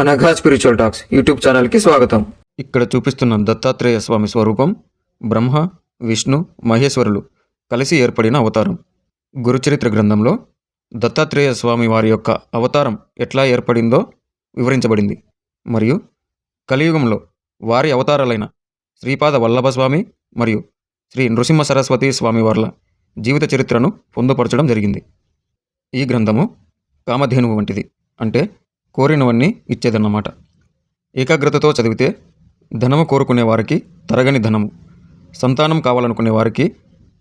Anagha spiritual talks YouTube ఛానల్కి స్వాగతం. ఇక్కడ చూపిస్తున్న దత్తాత్రేయ స్వామి స్వరూపం బ్రహ్మ విష్ణు మహేశ్వరులు కలిసి ఏర్పడిన అవతారం. గురుచరిత్ర గ్రంథంలో దత్తాత్రేయ స్వామి వారి యొక్క అవతారం ఎట్లా ఏర్పడిందో వివరించబడింది. మరియు కలియుగంలో వారి అవతారాలైన శ్రీపాద వల్లభ స్వామి మరియు శ్రీ నృసింహ సరస్వతి స్వామి వార్ల జీవిత చరిత్రను పొందుపరచడం జరిగింది. ఈ గ్రంథము కామధేనువు వంటిది. అంటే కోరినవన్నీ ఇచ్చేదన్నమాట. ఏకాగ్రతతో చదివితే ధనము కోరుకునే వారికి తరగని ధనము సంతానం కావాలనుకునే వారికి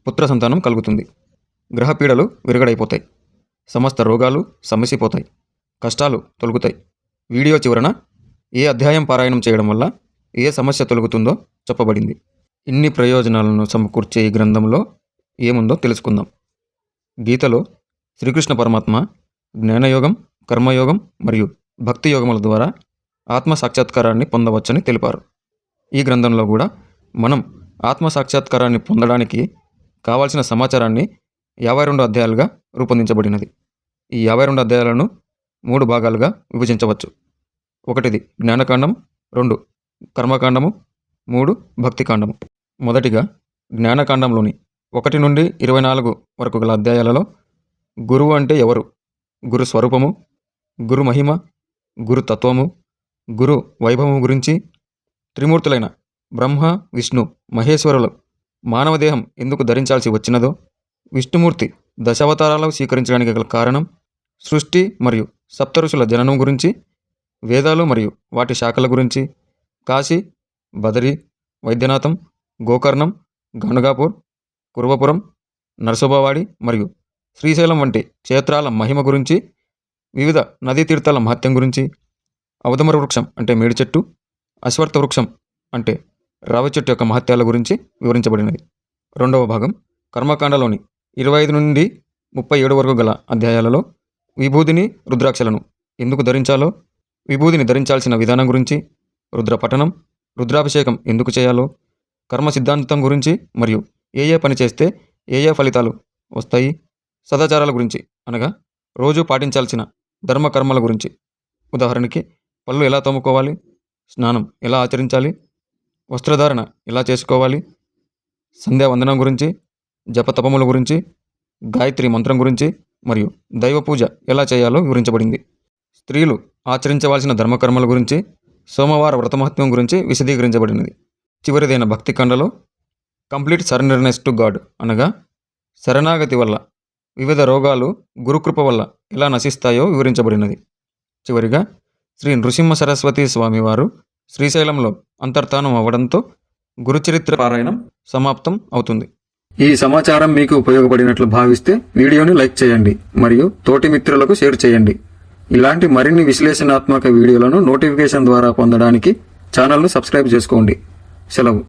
పుత్ర సంతానం కలుగుతుంది. గ్రహపీడలు విరగడైపోతాయి. సమస్త రోగాలు సమసిపోతాయి. కష్టాలు తొలుగుతాయి. వీడియో చివరన ఏ అధ్యాయం పారాయణం చేయడం వల్ల ఏ సమస్య తొలుగుతుందో చెప్పబడింది. ఇన్ని ప్రయోజనాలను సమకూర్చే ఈ గ్రంథంలో ఏముందో తెలుసుకుందాం. గీతలో శ్రీకృష్ణ పరమాత్మ జ్ఞానయోగం కర్మయోగం మరియు భక్తి యోగముల ద్వారా ఆత్మ సాక్షాత్కారాన్ని పొందవచ్చని తెలిపారు. ఈ గ్రంథంలో కూడా మనం ఆత్మ సాక్షాత్కారాన్ని పొందడానికి కావాల్సిన సమాచారాన్ని యాభై రెండు అధ్యాయాలుగా రూపొందించబడినది. ఈ యాభై రెండు అధ్యాయాలను మూడు భాగాలుగా విభజించవచ్చు. ఒకటిది జ్ఞానకాండం రెండు కర్మకాండము మూడు భక్తికాండము. మొదటిగా జ్ఞానకాండంలోని ఒకటి నుండి ఇరవై నాలుగు వరకు గల అధ్యాయాలలో గురువు అంటే ఎవరు? గురు స్వరూపము గురు మహిమ గురు తత్వము గురు వైభవము గురించి త్రిమూర్తులైన బ్రహ్మ విష్ణు మహేశ్వరులు మానవదేహం ఎందుకు ధరించాల్సి వచ్చినదో విష్ణుమూర్తి దశావతారాలు స్వీకరించడానికి గల కారణం సృష్టి మరియు సప్తఋషుల జననం గురించి వేదాలు మరియు వాటి శాఖల గురించి కాశీ బదరి వైద్యనాథం గోకర్ణం గనుగాపూర్ కురువపురం నరసోబవాడి మరియు శ్రీశైలం వంటి క్షేత్రాల మహిమ గురించి వివిధ నదీ తీర్థాల మహత్యం గురించి అవధమర వృక్షం అంటే మేడి చెట్టు అశ్వర్థ వృక్షం అంటే రావి చెట్టు యొక్క మహత్యాల గురించి వివరించబడినది. రెండవ భాగం కర్మకాండలోని ఇరవై ఐదు నుండి ముప్పై ఏడు వరకు గల అధ్యాయాలలో విభూదిని రుద్రాక్షలను ఎందుకు ధరించాలో విభూదిని ధరించాల్సిన విధానం గురించి రుద్ర పఠనం రుద్రాభిషేకం ఎందుకు చేయాలో కర్మ సిద్ధాంతం గురించి మరియు ఏ ఏ పని చేస్తే ఏ ఏ ఫలితాలు వస్తాయి సదాచారాల గురించి అనగా రోజు పాటించాల్సిన ధర్మకర్మల గురించి. ఉదాహరణకి పళ్ళు ఎలా తోముకోవాలి? స్నానం ఎలా ఆచరించాలి? వస్త్రధారణ ఎలా చేసుకోవాలి? సంధ్యావందనం గురించి జపతపముల గురించి గాయత్రి మంత్రం గురించి మరియు దైవ పూజ ఎలా చేయాలో వివరించబడింది. స్త్రీలు ఆచరించవలసిన ధర్మకర్మల గురించి సోమవార వ్రతమహత్వం గురించి విశదీకరించబడినది. చివరిదైన భక్తి కండలో కంప్లీట్ సరెండర్నెస్ టు గాడ్ అనగా శరణాగతి వల్ల వివిధ రోగాలు గురుకృప వల్ల ఎలా నశిస్తాయో వివరించబడినది. చివరిగా శ్రీ నృసింహ సరస్వతి స్వామివారు శ్రీశైలంలో అంతర్ధానం అవ్వడంతో గురుచరిత్ర పారాయణం సమాప్తం అవుతుంది. ఈ సమాచారం మీకు ఉపయోగపడినట్లు భావిస్తే వీడియోని లైక్ చేయండి మరియు తోటి మిత్రులకు షేర్ చేయండి. ఇలాంటి మరిన్ని విశ్లేషణాత్మక వీడియోలను నోటిఫికేషన్ ద్వారా పొందడానికి ఛానల్ను సబ్స్క్రైబ్ చేసుకోండి. సెలవు.